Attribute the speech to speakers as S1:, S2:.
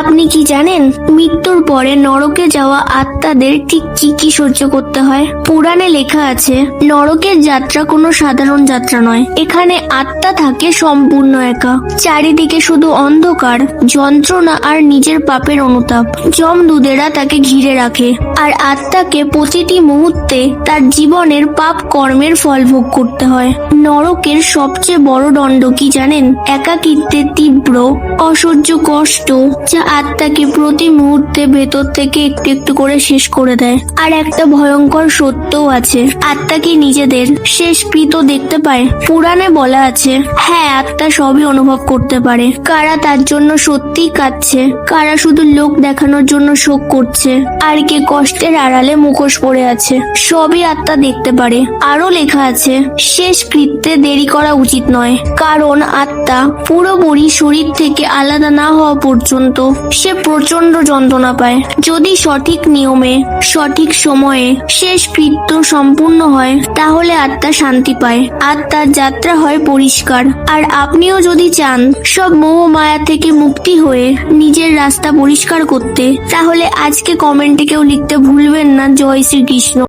S1: আপনি কি জানেন, মৃত্যুর পরে নরকে যাওয়া আত্মাদের ঠিক কি কি সহ্য করতে হয়? পুরাণে লেখা আছে, নরকের যাত্রা কোনো সাধারণ যাত্রা নয়। এখানে আত্মা থাকে সম্পূর্ণ একা। চারিদিকে শুধু অন্ধকার, যন্ত্রণা আর নিজের পাপের অনুতাপ। যমদূতেরা তাকে ঘিরে রাখে, আর আত্মাকে প্রতিটি মুহূর্তে তার জীবনের পাপ কর্মের ফল ভোগ করতে হয়। নরকের সবচেয়ে বড় দণ্ড কি জানেন? একাকিত্বের তীব্র, অসহ্য কষ্ট, যা আত্মাকে প্রতি মুহূর্তে ভেতর থেকে একটু একটু করে শেষ করে দেয়। আর একটা ভয়ঙ্কর সত্যও আছে। আত্মা কি নিজেদের? শেষ কৃত দেখতে পায়। পুরাণে বলা আছে হ্যাঁ আত্মা সবই অনুভব করতে পারে। কারা তার জন্য সত্যিই কাঁদছে? কারা শুধু লোক দেখানোর জন্য শোক করছে? আর কে কষ্টের আড়ালে মুখোশ পড়ে আছে? সবই আত্মা দেখতে পারে। আরও লেখা আছে, শেষ কৃত্যে দেরি করা উচিত নয়। কারণ আত্মা পুরোপুরি শরীর থেকে আলাদা না হওয়া পর্যন্ত সে প্রচণ্ড যন্ত্রণা পায়। যদি সঠিক নিয়মে, সঠিক সময়ে শেষ কৃত্য সম্পূর্ণ হয়, তাহলে আত্মা শান্তি পায়। আত্মার যাত্রা হয় পরিষ্কার। আর আপনিও যদি চান সব মোহ মায়া থেকে মুক্তি হয়ে নিজের রাস্তা পরিষ্কার করতে, তাহলে আজকে কমেন্টে কেউ লিখতে ভুলবেন না। জয় শ্রীকৃষ্ণ।